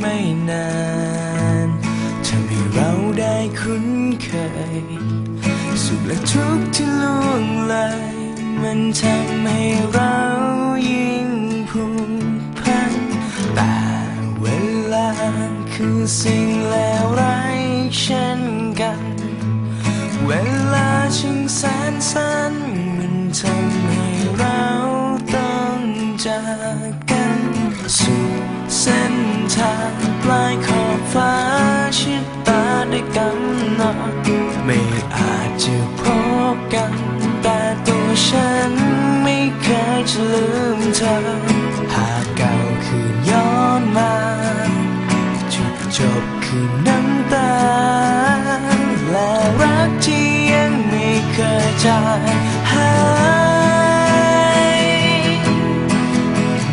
ไม่นานทำให้เราได้คุ้นเคย สุขและทุกข์ที่ล่วงเลยมันทำให้เรายิ่งผูกพันแต่เวลาคือสิ่งเลวร้ายเช่นกัน เวลาช่างแสนสั้น กำหนดไม่อาจจะพบกัน แต่ตัวฉันไม่เคยจะลืมเธอ หากเก่าคืนย้อนมาจุดจบคือน้ำตา และรักที่ยังไม่เคยจางหาย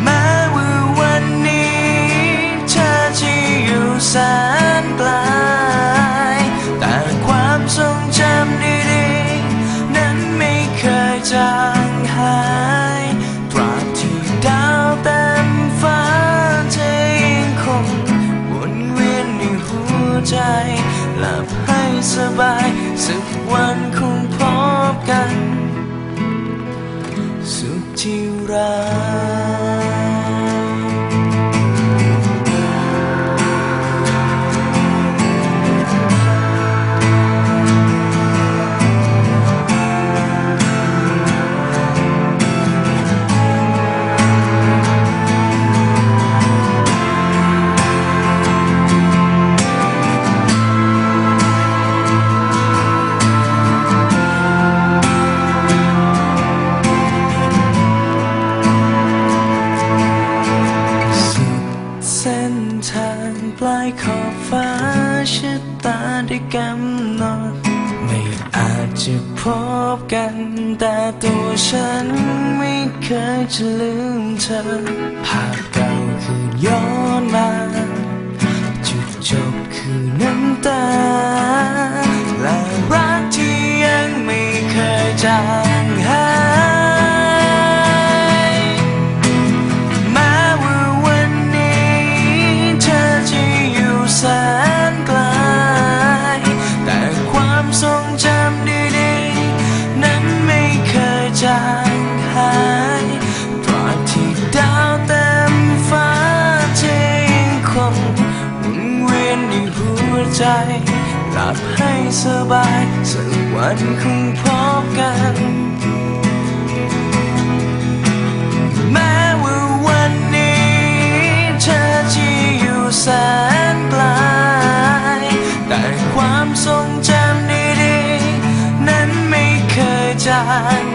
แม้ว่าวันนี้เธอจะอยู่แสนไกล ใจหลับให้สบายสักวันคงพบกัน สุขที่รัก ทางปลายขอบฟ้าชะตาได้กำหนดไม่อาจจะพบกัน แต่ตัวฉันไม่เคยจะลืมเธอ ภาพเก่าคือย้อนมา จุดจบคือน้ำตา และรักที่ยังไม่เคยจาง ใจ หลับให้สบายสักวันคงพบกัน แม้ว่าวันนี้เธอจะอยู่แสนไกลแต่ความทรงจำดีๆ นั้นไม่เคยจาง